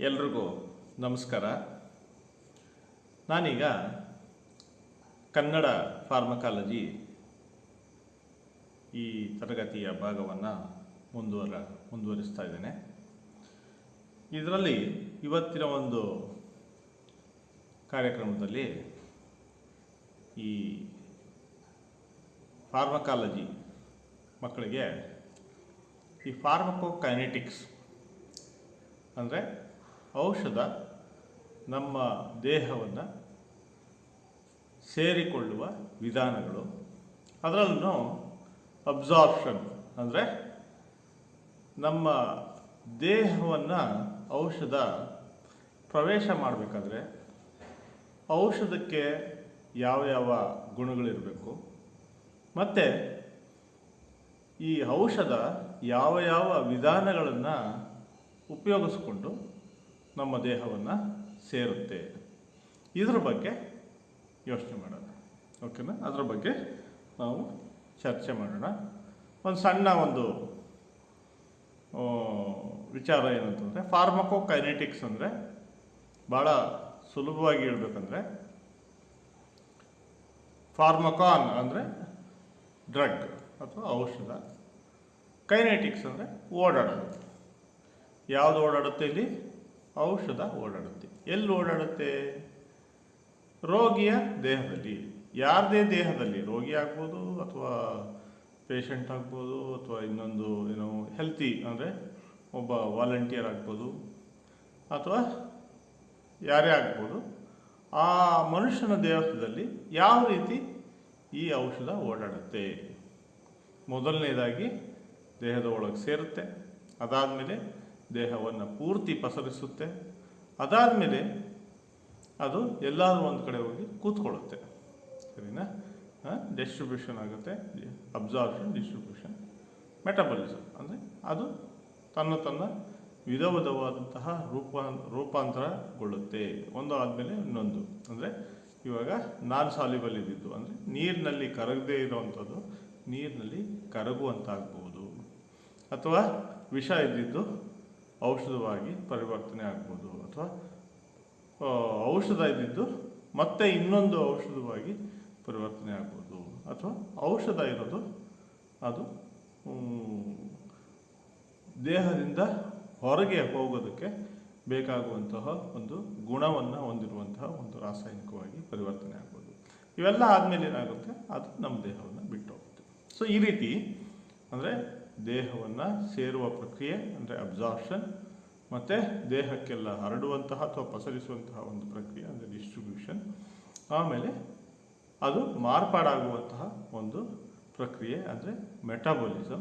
ಎಲ್ರಿಗೂ ನಮಸ್ಕಾರ. ನಾನೀಗ ಕನ್ನಡ ಫಾರ್ಮಕಾಲಜಿ ಈ ತರಗತಿಯ ಭಾಗವನ್ನು ಮುಂದುವರ, ಮುಂದುವರಿಸ್ತಾ ಇದ್ದೇನೆ. ಇದರಲ್ಲಿ ಇವತ್ತಿನ ಒಂದು ಕಾರ್ಯಕ್ರಮದಲ್ಲಿ ಈ ಫಾರ್ಮಕಾಲಜಿ ಮಕ್ಕಳಿಗೆ ಈ ಫಾರ್ಮಕೋಕೈನೆಟಿಕ್ಸ್ ಅಂದರೆ ಔಷಧ ನಮ್ಮ ದೇಹವನ್ನು ಸೇರಿಕೊಳ್ಳುವ ವಿಧಾನಗಳು. ಅದರಲ್ಲೂ ಅಬ್ಸಾರ್ಪ್ಷನ್ ಅಂದರೆ ನಮ್ಮ ದೇಹವನ್ನು ಔಷಧ ಪ್ರವೇಶ ಮಾಡಬೇಕಾದ್ರೆ ಔಷಧಕ್ಕೆ ಯಾವ ಯಾವ ಗುಣಗಳಿರಬೇಕು, ಮತ್ತು ಈ ಔಷಧ ಯಾವ ಯಾವ ವಿಧಾನಗಳನ್ನು ಉಪಯೋಗಿಸ್ಕೊಂಡು ನಮ್ಮ ದೇಹವನ್ನು ಸೇರುತ್ತೆ. ಇದ್ರ ಬಗ್ಗೆ ಯೋಚನೆ ಮಾಡೋಣ. ಓಕೆನಾ ಅದರ ಬಗ್ಗೆ ನಾವು ಚರ್ಚೆ ಮಾಡೋಣ. ಒಂದು ಸಣ್ಣ ಒಂದು ವಿಚಾರ ಏನಂತಂದರೆ ಫಾರ್ಮಕೋಕೈನೆಟಿಕ್ಸ್ ಅಂದರೆ ಭಾಳ ಸುಲಭವಾಗಿ ಹೇಳ್ಬೇಕಂದ್ರೆ ಫಾರ್ಮಕಾನ್ ಅಂದರೆ ಡ್ರಗ್ ಅಥವಾ ಔಷಧ. ಕೈನೆಟಿಕ್ಸ್ ಅಂದರೆ ಓಡಾಡೋದು. ಯಾವುದು ಓಡಾಡುತ್ತೆ ಇಲ್ಲಿ? ಔಷಧ ಓಡಾಡುತ್ತೆ. ಎಲ್ಲಿ ಓಡಾಡುತ್ತೆ? ರೋಗಿಯ ದೇಹದಲ್ಲಿ. ಯಾರದೇ ದೇಹದಲ್ಲಿ. ರೋಗಿ ಆಗ್ಬೋದು ಅಥವಾ ಪೇಷಂಟ್ ಆಗ್ಬೋದು ಅಥವಾ ಇನ್ನೊಂದು ಏನೋ ಹೆಲ್ತಿ ಅಂದರೆ ಒಬ್ಬ ವಾಲಂಟಿಯರ್ ಆಗ್ಬೋದು ಅಥವಾ ಯಾರೇ ಆಗ್ಬೋದು, ಆ ಮನುಷ್ಯನ ದೇಹದಲ್ಲಿ ಯಾವ ರೀತಿ ಈ ಔಷಧ ಓಡಾಡುತ್ತೆ? ಮೊದಲನೇದಾಗಿ ದೇಹದ ಒಳಗೆ ಸೇರುತ್ತೆ. ಅದಾದಮೇಲೆ ದೇಹವನ್ನು ಪೂರ್ತಿ ಪಸರಿಸುತ್ತೆ. ಅದಾದಮೇಲೆ ಅದು ಎಲ್ಲಾದರೂ ಒಂದು ಕಡೆ ಹೋಗಿ ಕೂತ್ಕೊಳ್ಳುತ್ತೆ. ಸರಿನಾ? ಡಿಸ್ಟ್ರಿಬ್ಯೂಷನ್ ಆಗುತ್ತೆ. ಅಬ್ಸಾರ್ಪ್ಷನ್, ಡಿಸ್ಟ್ರಿಬ್ಯೂಷನ್ ಮೆಟಬಲಿಸಮ್ ಅಂದರೆ ಅದು ತನ್ನ ತನ್ನ ವಿಧ ವಿಧವಾದಂತಹ ರೂಪ ರೂಪಾಂತರಗೊಳ್ಳುತ್ತೆ. ಒಂದು ಆದಮೇಲೆ ಇನ್ನೊಂದು. ಅಂದರೆ ಇವಾಗ ನಾನ್ ಸಾಲಿಬಲ್ ಇದ್ದಿದ್ದು ಅಂದರೆ ನೀರಿನಲ್ಲಿ ಕರಗದೇ ಇರೋವಂಥದ್ದು ನೀರಿನಲ್ಲಿ ಕರಗುವಂತಾಗ್ಬೋದು. ಅಥವಾ ವಿಷ ಇದ್ದಿದ್ದು ಔಷಧವಾಗಿ ಪರಿವರ್ತನೆ ಆಗ್ಬೋದು ಅಥವಾ ಔಷಧ ಇದ್ದಿದ್ದು ಮತ್ತೆ ಇನ್ನೊಂದು ಔಷಧವಾಗಿ ಪರಿವರ್ತನೆ ಆಗ್ಬೋದು ಅಥವಾ ಔಷಧ ಇರೋದು ಅದು ದೇಹದಿಂದ ಹೊರಗೆ ಹೋಗೋದಕ್ಕೆ ಬೇಕಾಗುವಂತಹ ಒಂದು ಗುಣವನ್ನು ಹೊಂದಿರುವಂತಹ ಒಂದು ರಾಸಾಯನಿಕವಾಗಿ ಪರಿವರ್ತನೆ ಆಗ್ಬೋದು. ಇವೆಲ್ಲ ಆದಮೇಲೆ ಏನಾಗುತ್ತೆ? ಅದು ನಮ್ಮ ದೇಹವನ್ನು ಬಿಟ್ಟು ಹೋಗುತ್ತೆ ಸೊ ಈ ರೀತಿ ಅಂದರೆ ದೇಹವನ್ನು ಸೇರುವ ಪ್ರಕ್ರಿಯೆ, ಅಂದರೆ ಅಬ್ಸಾರ್ಷನ್ ಮತ್ತು ದೇಹಕ್ಕೆಲ್ಲ ಹರಡುವಂತಹ ಅಥವಾ ಪಸರಿಸುವಂತಹ ಒಂದು ಪ್ರಕ್ರಿಯೆ, ಅಂದರೆ ಡಿಸ್ಟ್ರಿಬ್ಯೂಷನ್ ಆಮೇಲೆ ಅದು ಮಾರ್ಪಾಡಾಗುವಂತಹ ಒಂದು ಪ್ರಕ್ರಿಯೆ, ಅಂದರೆ ಅದಾದ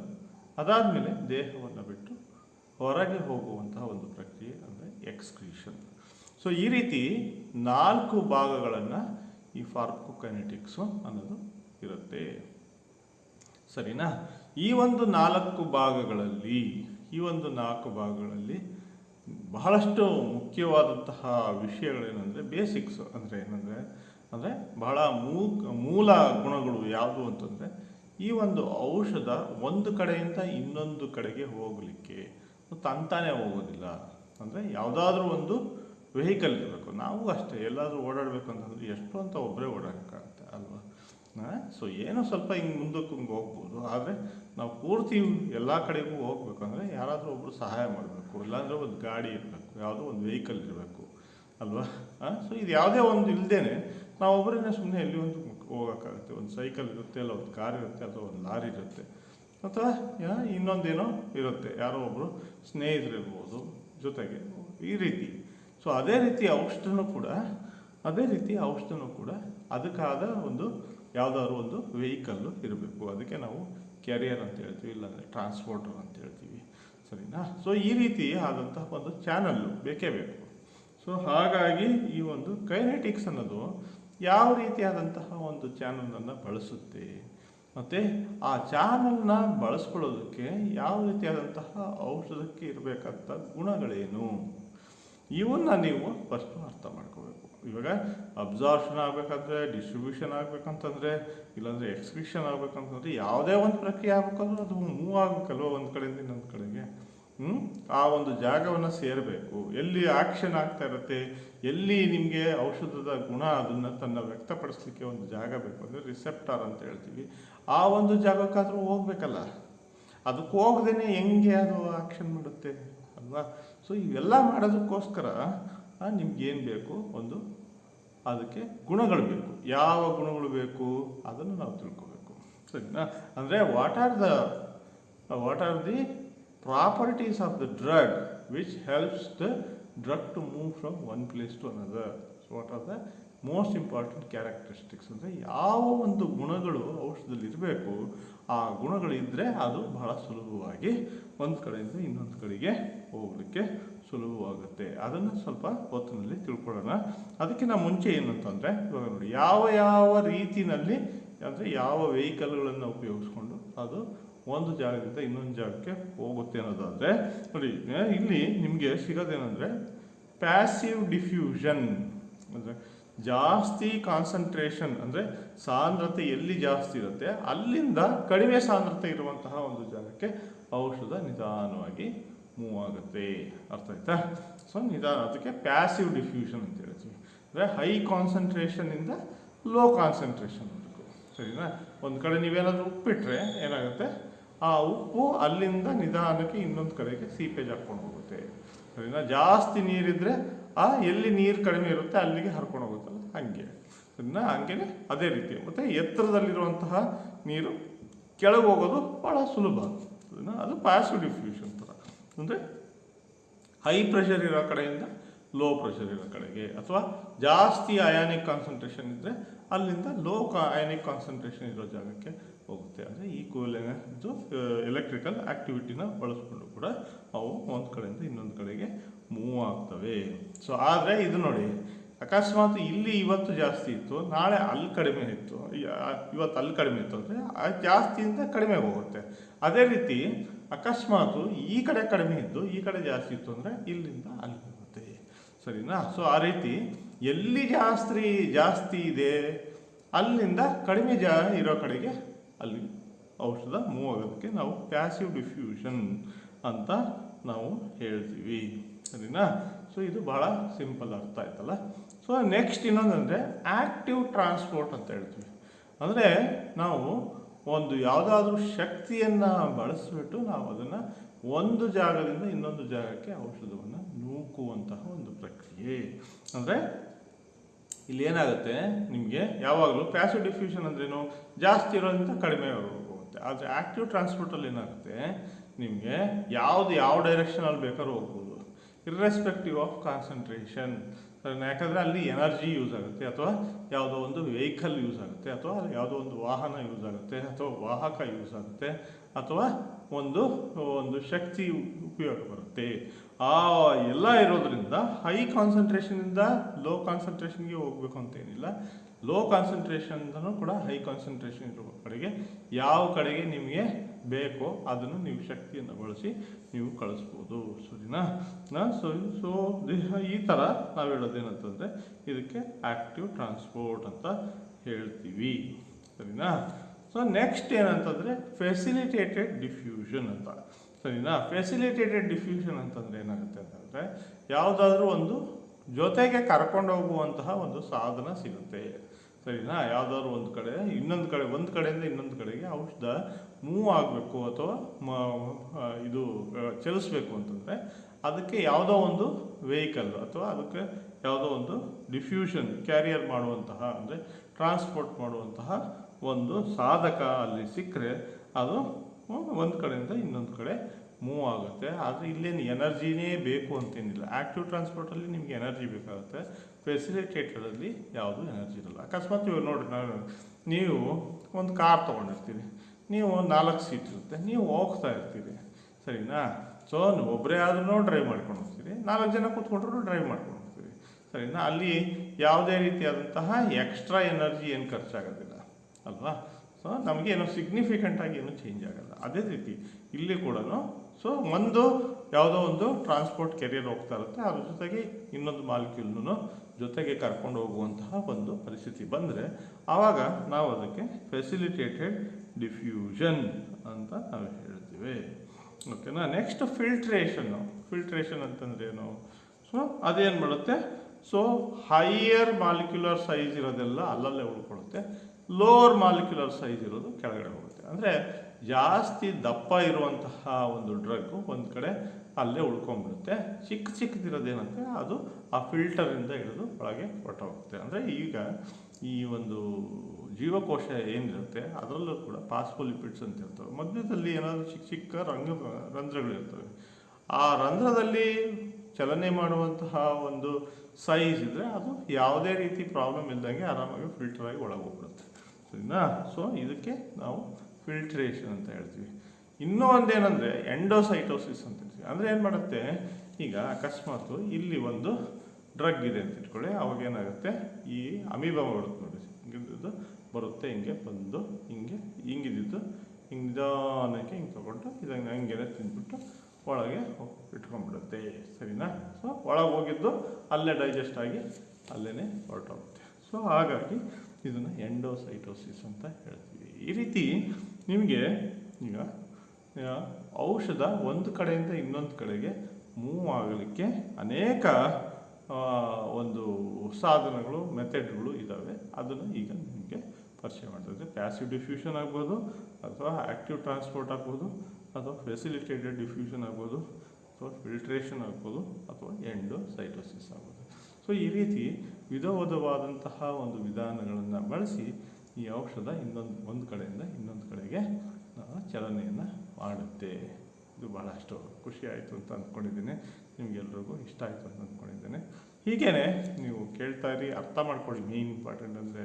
ಅದಾದಮೇಲೆ ದೇಹವನ್ನು ಬಿಟ್ಟು ಹೊರಗೆ ಹೋಗುವಂತಹ ಒಂದು ಪ್ರಕ್ರಿಯೆ, ಅಂದರೆ ಎಕ್ಸ್ಕ್ರೀಷನ್ ಸೊ ಈ ರೀತಿ ನಾಲ್ಕು ಭಾಗಗಳನ್ನು ಈ ಫಾರ್ಮಕೋಕೈನೆಟಿಕ್ಸು ಅನ್ನೋದು ಇರುತ್ತೆ. ಸರಿನಾ? ಈ ಒಂದು ನಾಲ್ಕು ಭಾಗಗಳಲ್ಲಿ, ಈ ಒಂದು ನಾಲ್ಕು ಭಾಗಗಳಲ್ಲಿ ಬಹಳಷ್ಟು ಮುಖ್ಯವಾದಂತಹ ವಿಷಯಗಳೇನಂದರೆ ಬೇಸಿಕ್ಸ್ ಅಂದರೆ ಏನಂದರೆ, ಅಂದರೆ ಬಹಳ ಮೂಲ ಗುಣಗಳು ಯಾವುದು ಅಂತಂದರೆ ಈ ಒಂದು ಔಷಧ ಒಂದು ಕಡೆಯಿಂದ ಇನ್ನೊಂದು ಕಡೆಗೆ ಹೋಗಲಿಕ್ಕೆ ತಂತಾನೆ ಹೋಗೋದಿಲ್ಲ. ಅಂದರೆ ಯಾವುದಾದ್ರೂ ಒಂದು ವೆಹಿಕಲ್ ಇರಬೇಕು. ನಾವು ಅಷ್ಟೇ, ಎಲ್ಲಾದರೂ ಓಡಾಡಬೇಕು ಅಂತಂದರೆ ಎಷ್ಟು ಅಂತ ಒಬ್ಬರೇ ಓಡಾಡೋಕ್ಕಾಗುತ್ತೆ, ಅಲ್ವಾ? ಸೊ ಏನೋ ಸ್ವಲ್ಪ ಹಿಂಗೆ ಮುಂದಕ್ಕೆ ಹಿಂಗೆ ಹೋಗ್ಬೋದು. ಆದರೆ ನಾವು ಪೂರ್ತಿ ಎಲ್ಲ ಕಡೆಗೂ ಹೋಗ್ಬೇಕಂದ್ರೆ ಯಾರಾದರೂ ಒಬ್ಬರು ಸಹಾಯ ಮಾಡಬೇಕು. ಇಲ್ಲಾಂದರೆ ಒಂದು ಗಾಡಿ ಇರಬೇಕು. ಯಾವುದೋ ಒಂದು ವೆಹಿಕಲ್ ಇರಬೇಕು. ಅಲ್ವಾ? ಸೊ ಇದು ಯಾವುದೇ ಒಂದು ಇಲ್ಲದೇನೆ ನಾವು ಒಬ್ಬರನ್ನ ಸುಮ್ಮನೆ ಎಲ್ಲಿ ಒಂದು ಹೋಗೋಕ್ಕಾಗುತ್ತೆ. ಒಂದು ಸೈಕಲ್ ಇರುತ್ತೆ ಅಲ್ಲ ಒಂದು ಕಾರ್ ಇರುತ್ತೆ, ಅಥವಾ ಒಂದು ಲಾರಿ ಇರುತ್ತೆ. ಅಥವಾ ಇನ್ನೊಂದೇನೋ ಇರುತ್ತೆ. ಯಾರೋ ಒಬ್ಬರು ಸ್ನೇಹಿತರಿರ್ಬೋದು ಜೊತೆಗೆ ಈ ರೀತಿ. ಸೊ ಅದೇ ರೀತಿ ಔಷಧನೂ ಕೂಡ, ಅದೇ ರೀತಿ ಔಷಧನೂ ಕೂಡ ಅದಕ್ಕಾದ ಒಂದು ಯಾವುದಾದ್ರು ಒಂದು ವೆಹಿಕಲ್ಲು ಇರಬೇಕು. ಅದಕ್ಕೆ ನಾವು ಕ್ಯಾರಿಯರ್ ಅಂತ ಹೇಳ್ತೀವಿ, ಇಲ್ಲಾಂದರೆ ಟ್ರಾನ್ಸ್ಪೋರ್ಟರ್ ಅಂತ ಹೇಳ್ತೀವಿ. ಸರಿನಾ? ಸೊ ಈ ರೀತಿ ಆದಂತಹ ಒಂದು ಚಾನಲ್ಲು ಬೇಕೇ ಬೇಕು. ಸೊ ಹಾಗಾಗಿ ಈ ಒಂದು ಕೈನೆಟಿಕ್ಸ್ ಅನ್ನೋದು ಯಾವ ರೀತಿಯಾದಂತಹ ಒಂದು ಚಾನಲನ್ನು ಬಳಸುತ್ತೆ? ಮತ್ತು ಆ ಚಾನಲ್ನ ಬಳಸ್ಕೊಳ್ಳೋದಕ್ಕೆ ಯಾವ ರೀತಿಯಾದಂತಹ ಔಷಧಕ್ಕೆ ಇರಬೇಕಾದ ಗುಣಗಳೇನು? ಇವನ್ನ ನೀವು ಫಸ್ಟ್ ಅರ್ಥ ಮಾಡ್ಕೋಬೇಕು. ಇವಾಗ ಅಬ್ಸಾರ್ಷನ್ ಆಗಬೇಕಂದ್ರೆ, ಡಿಸ್ಟ್ರಿಬ್ಯೂಷನ್ ಆಗಬೇಕಂತಂದರೆ, ಇಲ್ಲಾಂದರೆ ಎಕ್ಸ್ಕ್ರಿಷನ್ ಆಗಬೇಕಂತಂದ್ರೆ ಯಾವುದೇ ಒಂದು ಪ್ರಕ್ರಿಯೆ ಆಗಬೇಕಂದ್ರೆ ಅದು ಮೂವ್ ಆಗಬೇಕಲ್ವ ಒಂದು ಕಡೆಯಿಂದ ಇನ್ನೊಂದು ಕಡೆಗೆ? ಹ್ಮ್? ಆ ಒಂದು ಜಾಗವನ್ನು ಸೇರಬೇಕು. ಎಲ್ಲಿ ಆಕ್ಷನ್ ಆಗ್ತಾ ಇರುತ್ತೆ, ಎಲ್ಲಿ ನಿಮಗೆ ಔಷಧದ ಗುಣ ಅದನ್ನು ತನ್ನ ವ್ಯಕ್ತಪಡಿಸ್ಲಿಕ್ಕೆ ಒಂದು ಜಾಗ ಬೇಕು ಅಂದರೆ ರಿಸೆಪ್ಟಾರ್ ಅಂತ ಹೇಳ್ತೀವಿ. ಆ ಒಂದು ಜಾಗಕ್ಕಾದರೂ ಹೋಗ್ಬೇಕಲ್ಲ. ಅದಕ್ಕೆ ಹೋಗದೇನೆ ಹೆಂಗೆ ಅದು ಆಕ್ಷನ್ ಮಾಡುತ್ತೆ ಅಲ್ವಾ? ಸೊ ಇವೆಲ್ಲ ಮಾಡೋದಕ್ಕೋಸ್ಕರ ನಿಮ್ಗೆ ಏನು ಬೇಕು? ಒಂದು, ಅದಕ್ಕೆ ಗುಣಗಳು ಬೇಕು. ಯಾವ ಗುಣಗಳು ಬೇಕು? ಅದನ್ನು ನಾವು ತಿಳ್ಕೋಬೇಕು. ಸರಿನಾ? ಅಂದರೆ what are the what are the properties of the drug which helps the drug to move from one place to another what are the most important characteristics ಅಂದರೆ ಯಾವ ಒಂದು ಗುಣಗಳು ಔಷಧದಲ್ಲಿ ಇರಬೇಕು ಆ ಗುಣಗಳಿದ್ದರೆ ಅದು ಬಹಳ ಸುಲಭವಾಗಿ ಒಂದು ಕಡೆಯಿಂದ ಇನ್ನೊಂದು ಕಡೆಗೆ ಹೋಗಲಿಕ್ಕೆ ಸುಲಭವಾಗುತ್ತೆ. ಅದನ್ನು ಸ್ವಲ್ಪ ಹೊತ್ತಿನಲ್ಲಿ ತಿಳ್ಕೊಳ್ಳೋಣ. ಅದಕ್ಕಿಂತ ಮುಂಚೆ ಏನಂತಂದರೆ ಇವಾಗ ನೋಡಿ, ಯಾವ ಯಾವ ರೀತಿಯಲ್ಲಿ ಅಂದರೆ ಯಾವ ವೆಹಿಕಲ್ಗಳನ್ನು ಉಪಯೋಗಿಸ್ಕೊಂಡು ಅದು ಒಂದು ಜಾಗದಿಂದ ಇನ್ನೊಂದು ಜಾಗಕ್ಕೆ ಹೋಗುತ್ತೆ ಅನ್ನೋದಾದರೆ, ನೋಡಿ ಇಲ್ಲಿ ನಿಮಗೆ ಸಿಗೋದೇನೆಂದರೆ ಪ್ಯಾಸಿವ್ ಡಿಫ್ಯೂಷನ್ ಅಂದರೆ ಜಾಸ್ತಿ ಕಾನ್ಸಂಟ್ರೇಷನ್ ಅಂದರೆ ಸಾಂದ್ರತೆ ಎಲ್ಲಿ ಜಾಸ್ತಿ ಇರುತ್ತೆ, ಅಲ್ಲಿಂದ ಕಡಿಮೆ ಸಾಂದ್ರತೆ ಇರುವಂತಹ ಒಂದು ಜಾಗಕ್ಕೆ ಔಷಧ ನಿಧಾನವಾಗಿ ಮೂವ್ ಆಗುತ್ತೆ ಅರ್ಥ ಆಯ್ತಾ ಸೊ ನಿಧಾನ ಅದಕ್ಕೆ ಪ್ಯಾಸಿವ್ ಡಿಫ್ಯೂಷನ್ ಅಂತ ಹೇಳ್ತೀವಿ ಅಂದರೆ ಹೈ ಕಾನ್ಸಂಟ್ರೇಷನಿಂದ ಲೋ ಕಾನ್ಸಂಟ್ರೇಷನ್ ಆಗಬೇಕು ಸರಿನಾ ಒಂದು ಕಡೆ ನೀವೇನಾದರೂ ಉಪ್ಪಿಟ್ರೆ ಏನಾಗುತ್ತೆ ಆ ಉಪ್ಪು ಅಲ್ಲಿಂದ ನಿಧಾನಕ್ಕೆ ಇನ್ನೊಂದು ಕಡೆಗೆ ಸೀಪೇಜ್ ಹಾಕ್ಕೊಂಡು ಹೋಗುತ್ತೆ ಸರಿನಾ ಜಾಸ್ತಿ ನೀರಿದ್ದರೆ ಆ ಎಲ್ಲಿ ನೀರು ಕಡಿಮೆ ಇರುತ್ತೆ ಅಲ್ಲಿಗೆ ಹರ್ಕೊಂಡು ಹೋಗುತ್ತಲ್ಲ ಹಂಗೆ ಸರಿನಾ ಹಂಗೆ ಅದೇ ರೀತಿ ಮತ್ತು ಎತ್ತರದಲ್ಲಿರುವಂತಹ ನೀರು ಕೆಳಗೆ ಹೋಗೋದು ಭಾಳ ಸುಲಭ ಅದು ಪ್ಯಾಸಿವ್ ಡಿಫ್ಯೂಷನ್ ಅಂದರೆ ಹೈ ಪ್ರೆಷರ್ ಇರೋ ಕಡೆಯಿಂದ ಲೋ ಪ್ರೆಷರ್ ಇರೋ ಕಡೆಗೆ. ಅಥವಾ ಜಾಸ್ತಿ ಅಯಾನಿಕ್ ಕಾನ್ಸಂಟ್ರೇಷನ್ ಇದ್ದರೆ ಅಲ್ಲಿಂದ ಲೋ ಕಾ ಅಯಾನಿಕ್ ಕಾನ್ಸಂಟ್ರೇಷನ್ ಇರೋ ಜಾಗಕ್ಕೆ ಹೋಗುತ್ತೆ. ಅಂದರೆ ಈ ಇದು ಎಲೆಕ್ಟ್ರಿಕಲ್ ಆ್ಯಕ್ಟಿವಿಟಿನ ಬಳಸ್ಕೊಂಡು ಕೂಡ ಅವು ಒಂದು ಕಡೆಯಿಂದ ಇನ್ನೊಂದು ಕಡೆಗೆ ಮೂವ್ ಆಗ್ತವೆ. ಸೊ ಆದರೆ ಇದು ನೋಡಿ, ಅಕಸ್ಮಾತ್ ಇಲ್ಲಿ ಇವತ್ತು ಜಾಸ್ತಿ ಇತ್ತು, ನಾಳೆ ಅಲ್ಲಿ ಕಡಿಮೆ ಇತ್ತು ಇವತ್ತು ಅಲ್ಲಿ ಕಡಿಮೆ ಇತ್ತು ಅಂದರೆ ಜಾಸ್ತಿಯಿಂದ ಕಡಿಮೆ ಹೋಗುತ್ತೆ. ಅದೇ ರೀತಿ ಅಕಸ್ಮಾತ್ ಈ ಕಡೆ ಕಡಿಮೆ ಇದ್ದು ಈ ಕಡೆ ಜಾಸ್ತಿ ಇತ್ತು ಅಂದರೆ ಇಲ್ಲಿಂದ ಅಲ್ಲಿ ಹೋಗುತ್ತೆ. ಸರಿನಾ? ಸೊ ಆ ರೀತಿ ಎಲ್ಲಿ ಜಾಸ್ತಿ ಜಾಸ್ತಿ ಇದೆ, ಅಲ್ಲಿಂದ ಕಡಿಮೆ ಜಾ ಇರೋ ಕಡೆಗೆ ಅಲ್ಲಿ ಔಷಧ ಮೂವ್ ಆಗೋದಕ್ಕೆ ನಾವು ಪ್ಯಾಸಿವ್ ಡಿಫ್ಯೂಷನ್ ಅಂತ ನಾವು ಹೇಳ್ತೀವಿ. ಸರಿನಾ? ಸೊ ಇದು ಬಹಳ ಸಿಂಪಲ್ ಅರ್ಥ ಆಯ್ತಲ್ಲ? ಸೊ ನೆಕ್ಸ್ಟ್ ಇನ್ನೊಂದಂದರೆ ಆ್ಯಕ್ಟಿವ್ ಟ್ರಾನ್ಸ್ಪೋರ್ಟ್ ಅಂತ ಹೇಳ್ತೀವಿ. ಅಂದರೆ ನಾವು ಒಂದು ಯಾವುದಾದ್ರೂ ಶಕ್ತಿಯನ್ನು ಬಳಸಿಬಿಟ್ಟು ನಾವು ಅದನ್ನು ಒಂದು ಜಾಗದಿಂದ ಇನ್ನೊಂದು ಜಾಗಕ್ಕೆ ಔಷಧವನ್ನು ನೂಕುವಂತಹ ಒಂದು ಪ್ರಕ್ರಿಯೆ. ಅಂದರೆ ಇಲ್ಲಿ ಏನಾಗುತ್ತೆ? ನಿಮಗೆ ಯಾವಾಗಲೂ ಪ್ಯಾಸಿವ್ ಡಿಫ್ಯೂಷನ್ ಅಂದ್ರೇನು? ಜಾಸ್ತಿ ಇರೋದ್ರಿಂದ ಕಡಿಮೆ ಹೋಗುತ್ತೆ. ಆದರೆ ಆ್ಯಕ್ಟಿವ್ ಟ್ರಾನ್ಸ್ಪೋರ್ಟಲ್ಲಿ ಏನಾಗುತ್ತೆ? ನಿಮಗೆ ಯಾವುದು ಯಾವ ಡೈರೆಕ್ಷನಲ್ಲಿ ಬೇಕಾದ್ರೂ ಹೋಗ್ಬೋದು. ಇರ್ರೆಸ್ಪೆಕ್ಟಿವ್ ಆಫ್ ಕಾನ್ಸಂಟ್ರೇಷನ್ ಯಾಕಂದರೆ ಅಲ್ಲಿ ಎನರ್ಜಿ ಯೂಸ್ ಆಗುತ್ತೆ, ಅಥವಾ ಯಾವುದೋ ಒಂದು ವೆಹಿಕಲ್ ಯೂಸ್ ಆಗುತ್ತೆ, ಅಥವಾ ಯಾವುದೋ ಒಂದು ವಾಹನ ಯೂಸ್ ಆಗುತ್ತೆ, ಅಥವಾ ವಾಹಕ ಯೂಸ್ ಆಗುತ್ತೆ, ಅಥವಾ ಒಂದು ಒಂದು ಶಕ್ತಿ ಉಪಯೋಗ ಬರುತ್ತೆ. ಆ ಎಲ್ಲ ಇರೋದ್ರಿಂದ ಹೈ ಕಾನ್ಸಂಟ್ರೇಷನಿಂದ ಲೋ ಕಾನ್ಸಂಟ್ರೇಷನ್ಗೆ ಹೋಗ್ಬೇಕು ಅಂತ ಏನಿಲ್ಲ ಲೋ ಕಾನ್ಸಂಟ್ರೇಷನ್ದೂ ಕೂಡ ಹೈ ಕಾನ್ಸಂಟ್ರೇಷನ್ ಇರುವ ಕಡೆಗೆ ಯಾವ ಕಡೆಗೆ ನಿಮಗೆ ಬೇಕೋ ಅದನ್ನು ನೀವು ಶಕ್ತಿಯನ್ನು ಬಳಸಿ ನೀವು ಕಳಿಸ್ಬೋದು. ಸರಿನಾ? ಸೊ ಸೊ ಈ ಥರ ನಾವು ಹೇಳೋದೇನಂತಂದರೆ ಇದಕ್ಕೆ ಆ್ಯಕ್ಟಿವ್ ಟ್ರಾನ್ಸ್ಪೋರ್ಟ್ ಅಂತ ಹೇಳ್ತೀವಿ. ಸರಿನಾ? ಸೊ ನೆಕ್ಸ್ಟ್ ಏನಂತಂದರೆ ಫೆಸಿಲಿಟೇಟೆಡ್ ಡಿಫ್ಯೂಷನ್ ಅಂತ. ಸರಿನಾ? ಫೆಸಿಲಿಟೇಟೆಡ್ ಡಿಫ್ಯೂಷನ್ ಅಂತಂದರೆ ಏನಾಗುತ್ತೆ ಅಂತಂದರೆ ಯಾವುದಾದ್ರೂ ಒಂದು ಜೊತೆಗೆ ಕರ್ಕೊಂಡು ಹೋಗುವಂತಹ ಒಂದು ಸಾಧನ ಸಿಗುತ್ತೆ. ಸರಿನಾ? ಯಾವ್ದಾದ್ರು ಒಂದು ಕಡೆ, ಇನ್ನೊಂದು ಕಡೆ, ಒಂದು ಕಡೆಯಿಂದ ಇನ್ನೊಂದು ಕಡೆಗೆ ಔಷಧ ಮೂವ್ ಆಗಬೇಕು ಅಥವಾ ಇದು ಚಲಿಸ್ಬೇಕು ಅಂತಂದರೆ ಅದಕ್ಕೆ ಯಾವುದೋ ಒಂದು ವೆಹಿಕಲ್ ಅಥವಾ ಅದಕ್ಕೆ ಯಾವುದೋ ಒಂದು ಡಿಫ್ಯೂಷನ್, ಕ್ಯಾರಿಯರ್ ಮಾಡುವಂತಹ, ಅಂದರೆ ಟ್ರಾನ್ಸ್ಪೋರ್ಟ್ ಮಾಡುವಂತಹ ಒಂದು ಸಾಧಕ ಅಲ್ಲಿ ಸಿಕ್ಕರೆ ಅದು ಒಂದು ಕಡೆಯಿಂದ ಇನ್ನೊಂದು ಕಡೆ ಮೂವ್ ಆಗುತ್ತೆ. ಆದರೆ ಇಲ್ಲೇನು ಎನರ್ಜಿನೇ ಬೇಕು ಅಂತೇನಿಲ್ಲ. ಆ್ಯಕ್ಟಿವ್ ಟ್ರಾನ್ಸ್ಪೋರ್ಟಲ್ಲಿ ನಿಮಗೆ ಎನರ್ಜಿ ಬೇಕಾಗುತ್ತೆ. ಫೆಸಿಲಿಟೇಟರಲ್ಲಿ ಯಾವುದು ಎನರ್ಜಿ ಇರಲ್ಲ. ಅಕಸ್ಮಾತ್ ಇವಾಗ ನೋಡಿ ನಾನು ನೀವು ಒಂದು ಕಾರ್ ತೊಗೊಂಡಿರ್ತೀರಿ. ನೀವು ನಾಲ್ಕು ಸೀಟ್ ಇರುತ್ತೆ. ನೀವು ಹೋಗ್ತಾ ಇರ್ತೀರಿ. ಸರಿನಾ? ಸೊ ಒಬ್ಬರೇ ಆದ್ರೂ ಡ್ರೈವ್ ಮಾಡ್ಕೊಂಡು ಹೋಗ್ತೀರಿ. ನಾಲ್ಕು ಜನ ಕೂತ್ಕೊಂಡ್ರು ಡ್ರೈವ್ ಮಾಡ್ಕೊಂಡು ಹೋಗ್ತೀರಿ. ಸರಿನಾ? ಅಲ್ಲಿ ಯಾವುದೇ ರೀತಿಯಾದಂತಹ ಎಕ್ಸ್ಟ್ರಾ ಎನರ್ಜಿ ಏನು ಖರ್ಚಾಗೋದಿಲ್ಲ. ಅಲ್ವಾ? ಸೊ ನಮಗೆ ಏನೋ ಸಿಗ್ನಿಫಿಕೆಂಟ್ ಆಗಿ ಏನೂ ಚೇಂಜ್ ಆಗಲ್ಲ. ಅದೇ ರೀತಿ ಇಲ್ಲಿ ಕೂಡ ಸೊ ಒಂದು ಯಾವುದೋ ಒಂದು ಟ್ರಾನ್ಸ್ಪೋರ್ಟ್ ಕೆರಿಯರ್ ಹೋಗ್ತಾ ಇರುತ್ತೆ. ಅದ್ರ ಜೊತೆಗೆ ಇನ್ನೊಂದು ಮಾಲಿಕ್ಯೂಲ್ನು ಜೊತೆಗೆ ಕರ್ಕೊಂಡು ಹೋಗುವಂತಹ ಒಂದು ಪರಿಸ್ಥಿತಿ ಬಂದರೆ ಆವಾಗ ನಾವು ಅದಕ್ಕೆ ಫೆಸಿಲಿಟೇಟೆಡ್ ಡಿಫ್ಯೂಷನ್ ಅಂತ ನಾವು ಹೇಳ್ತೀವಿ. ಓಕೆನಾ ನೆಕ್ಸ್ಟ್ ಫಿಲ್ಟ್ರೇಷನ್ನು ಫಿಲ್ಟ್ರೇಷನ್ ಅಂತಂದ್ರೆ ಏನು? ಸೊ ಅದೇನು ಮಾಡುತ್ತೆ ಸೊ ಹೈಯರ್ ಮಾಲಿಕ್ಯುಲರ್ ಸೈಜ್ ಇರೋದೆಲ್ಲ ಅಲ್ಲಲ್ಲೇ ಉಳ್ಕೊಳ್ಳುತ್ತೆ. ಲೋವರ್ ಮಾಲಿಕ್ಯುಲರ್ ಸೈಜ್ ಇರೋದು ಕೆಳಗಡೆ ಹೋಗುತ್ತೆ. ಅಂದರೆ ಜಾಸ್ತಿ ದಪ್ಪ ಇರುವಂತಹ ಒಂದು ಡ್ರಗ್ಗು ಒಂದು ಕಡೆ ಅಲ್ಲೇ ಉಳ್ಕೊಂಡ್ಬಿಡುತ್ತೆ. ಚಿಕ್ಕ ಚಿಕ್ಕದಿರೋದೇನಂತೆ ಅದು ಆ ಫಿಲ್ಟರಿಂದ ಹಿಡಿದು ಒಳಗೆ ಹೊರಟೋಗುತ್ತೆ. ಅಂದರೆ ಈಗ ಈ ಒಂದು ಜೀವಕೋಶ ಏನಿರುತ್ತೆ, ಅದರಲ್ಲೂ ಕೂಡ ಪಾಸ್ಫೋಲಿಪಿಡ್ಸ್ ಅಂತ ಇರ್ತವೆ. ಮಧ್ಯದಲ್ಲಿ ಏನಾದರೂ ಚಿಕ್ಕ ಚಿಕ್ಕ ರಂಗ ರಂಧ್ರಗಳಿರ್ತವೆ ಆ ರಂಧ್ರದಲ್ಲಿ ಚಲನೆ ಮಾಡುವಂತಹ ಒಂದು ಸೈಜ್ ಇದ್ದರೆ ಅದು ಯಾವುದೇ ರೀತಿ ಪ್ರಾಬ್ಲಮ್ ಇಲ್ದಂಗೆ ಆರಾಮಾಗಿ ಫಿಲ್ಟರ್ ಆಗಿ ಒಳಗೆ ಹೋಗ್ಬಿಡುತ್ತೆ ಸರಿನಾ? ಸೊ ಇದಕ್ಕೆ ನಾವು ಫಿಲ್ಟ್ರೇಷನ್ ಅಂತ ಹೇಳ್ತೀವಿ. ಇನ್ನೂ ಒಂದೇನೆಂದರೆ ಎಂಡೋಸೈಟೋಸಿಸ್ ಅಂತ ಹೇಳ್ತೀವಿ. ಅಂದರೆ ಏನು ಮಾಡುತ್ತೆ? ಈಗ ಅಕಸ್ಮಾತ್ ಇಲ್ಲಿ ಒಂದು ಡ್ರಗ್ ಇದೆ ಅಂತ ಇಟ್ಕೊಳ್ಳಿ. ಅವಾಗ ಏನಾಗುತ್ತೆ? ಈ ಅಮೀಬ ಬರುತ್ತೆ ನೋಡಿ. ಹಿಂಗಿದ್ದು ಬರುತ್ತೆ, ಹಿಂಗೆ ಬಂದು, ಹಿಂಗೆ, ಹಿಂಗಿದ್ದು, ಹಿಂಗೆ ನಿಧಾನಕ್ಕೆ ಹಿಂಗೆ ತೊಗೊಂಡು ಇದನ್ನು ಹಂಗೆ ತಿಂದ್ಬಿಟ್ಟು ಒಳಗೆ ಇಟ್ಕೊಂಡ್ಬಿಡುತ್ತೆ. ಸರಿನಾ? ಸೊ ಒಳಗೆ ಹೋಗಿದ್ದು ಅಲ್ಲೇ ಡೈಜೆಸ್ಟ್ ಆಗಿ ಅಲ್ಲೇ ಹೊರಟೋಗುತ್ತೆ. ಸೊ ಹಾಗಾಗಿ ಇದನ್ನು ಎಂಡೋಸೈಟೋಸಿಸ್ ಅಂತ ಹೇಳ್ತೀವಿ. ಈ ರೀತಿ ನಿಮಗೆ ಈಗ ಔಷಧ ಒಂದು ಕಡೆಯಿಂದ ಇನ್ನೊಂದು ಕಡೆಗೆ ಮೂವ್ ಆಗಲಿಕ್ಕೆ ಅನೇಕ ಒಂದು ಸಾಧನಗಳು, ಮೆಥಡ್ಗಳು ಇದ್ದಾವೆ ಅದನ್ನು ಈಗ ನಿಮಗೆ ಪರಿಚಯ ಮಾಡ್ತಿದ್ದೆ ಪ್ಯಾಸಿವ್ ಡಿಫ್ಯೂಷನ್ ಆಗ್ಬೋದು, ಅಥವಾ ಆ್ಯಕ್ಟಿವ್ ಟ್ರಾನ್ಸ್ಪೋರ್ಟ್ ಆಗ್ಬೋದು, ಅಥವಾ ಫೆಸಿಲಿಟೇಟೆಡ್ ಡಿಫ್ಯೂಷನ್ ಆಗ್ಬೋದು, ಅಥವಾ ಫಿಲ್ಟ್ರೇಷನ್ ಆಗ್ಬೋದು, ಅಥವಾ ಎಂಡೋ ಸೈಟೋಸಿಸ್ ಆಗ್ಬೋದು. ಸೊ ಈ ರೀತಿ ವಿಧವಾದಂತಹ ಒಂದು ವಿಧಾನಗಳನ್ನು ಬಳಸಿ ಈ ಔಷಧ ಇನ್ನೊಂದು, ಒಂದು ಕಡೆಯಿಂದ ಇನ್ನೊಂದು ಕಡೆಗೆ ನಾವು ಚಲನೆಯನ್ನು ಮಾಡುತ್ತೆ. ಇದು ಭಾಳಷ್ಟು ಖುಷಿ ಆಯಿತು ಅಂತ ಅಂದ್ಕೊಂಡಿದ್ದೀನಿ ನಿಮಗೆಲ್ರಿಗೂ ಇಷ್ಟ ಆಯಿತು ಅಂತ ಅಂದ್ಕೊಂಡಿದ್ದೇನೆ ಹೀಗೇ ನೀವು ಕೇಳ್ತಾ ಇರಿ, ಅರ್ಥ ಮಾಡ್ಕೊಳ್ಳಿ. ಮೇನ್ ಇಂಪಾರ್ಟೆಂಟ್ ಅಂದರೆ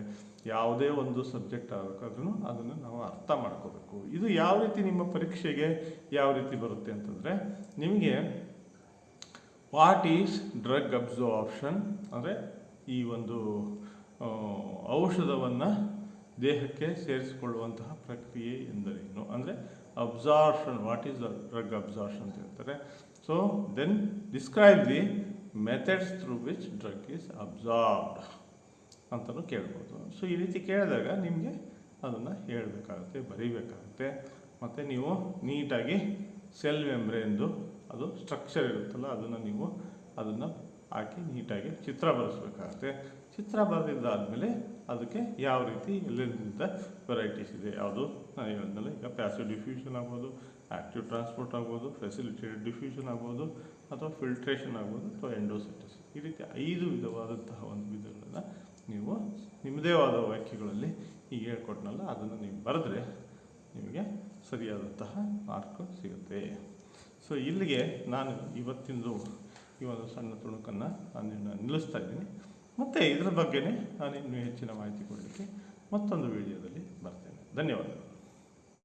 ಯಾವುದೇ ಒಂದು ಸಬ್ಜೆಕ್ಟ್ ಆಗಬೇಕಾದ್ರೂ ಅದನ್ನು ನಾವು ಅರ್ಥ ಮಾಡ್ಕೋಬೇಕು. ಇದು ಯಾವ ರೀತಿ ನಿಮ್ಮ ಪರೀಕ್ಷೆಗೆ ಯಾವ ರೀತಿ ಬರುತ್ತೆ ಅಂತಂದರೆ, ನಿಮಗೆ ವಾಟ್ ಈಸ್ ಡ್ರಗ್ ಅಬ್ಸಾರ್ಪ್ಷನ್ ಅಂದರೆ ಈ ಒಂದು ಔಷಧವನ್ನು ದೇಹಕ್ಕೆ ಸೇರಿಸಿಕೊಳ್ಳುವಂತಹ ಪ್ರಕ್ರಿಯೆ ಎಂದರೇನು ಅಂದರೆ absorption what is drug absorption ಅಂತ ಹೇಳ್ತಾರೆ. So then describe the methods through which drug is absorbed ಅಂತಲೂ ಕೇಳ್ಬೋದು. ಸೊ ಈ ರೀತಿ ಕೇಳಿದಾಗ ನಿಮಗೆ ಅದನ್ನು ಹೇಳಬೇಕಾಗುತ್ತೆ, ಬರೀಬೇಕಾಗುತ್ತೆ. ಮತ್ತು ನೀವು ನೀಟಾಗಿ ಸೆಲ್ ಮೆಮ್ರೇನ್ದು ಅದು ಸ್ಟ್ರಕ್ಚರ್ ಇರುತ್ತಲ್ಲ, ಅದನ್ನು ನೀವು ಅದನ್ನು ಹಾಕಿ ನೀಟಾಗಿ ಚಿತ್ರ ಬರೆಸ್ಬೇಕಾಗುತ್ತೆ. ಚಿತ್ರ ಬರೆದಿದ್ದಾದಮೇಲೆ ಅದಕ್ಕೆ ಯಾವ ರೀತಿ ಎಲ್ಲೆಲ್ಲಿಂದ ವೆರೈಟೀಸ್ ಇದೆ ಯಾವುದು ನಾನು ಹೇಳಿದ್ಮೇಲೆ ಈಗ ಪ್ಯಾಸಿವ್ ಡಿಫ್ಯೂಷನ್ ಆಗ್ಬೋದು ಆ್ಯಕ್ಟಿವ್ ಟ್ರಾನ್ಸ್ಪೋರ್ಟ್ ಆಗ್ಬೋದು ಫೆಸಿಲಿಟೇಟೆಡ್ ಡಿಫ್ಯೂಷನ್ ಆಗ್ಬೋದು ಅಥವಾ ಫಿಲ್ಟ್ರೇಷನ್ ಆಗ್ಬೋದು ಅಥವಾ ಎಂಡೋಸೆಟಿಸ್ ಈ ರೀತಿ ಐದು ವಿಧವಾದಂತಹ ಒಂದು ವಿಧಗಳನ್ನು ನೀವು ನಿಮ್ಮದೇ ಆದ ವಾಕ್ಯಗಳಲ್ಲಿ ಈಗ ಹೇಳ್ಕೊಟ್ನಲ್ಲ, ಅದನ್ನು ನೀವು ಬರೆದ್ರೆ ನಿಮಗೆ ಸರಿಯಾದಂತಹ ಮಾರ್ಕ್ ಸಿಗುತ್ತೆ. ಸೊ ಇಲ್ಲಿಗೆ ನಾನು ಇವತ್ತಿಂದು ಈ ಒಂದು ಸಣ್ಣ ತುಣುಕನ್ನು ನಾನು ನಿಲ್ಲಿಸ್ತಾ ಇದ್ದೀನಿ. ಮತ್ತು ಇದರ ಬಗ್ಗೆನೇ ನಾನು ಇನ್ನೂ ಹೆಚ್ಚಿನ ಮಾಹಿತಿ ಕೊಡಲಿಕ್ಕೆ ಮತ್ತೊಂದು ವಿಡಿಯೋದಲ್ಲಿ ಬರ್ತೇನೆ. ಧನ್ಯವಾದಗಳು.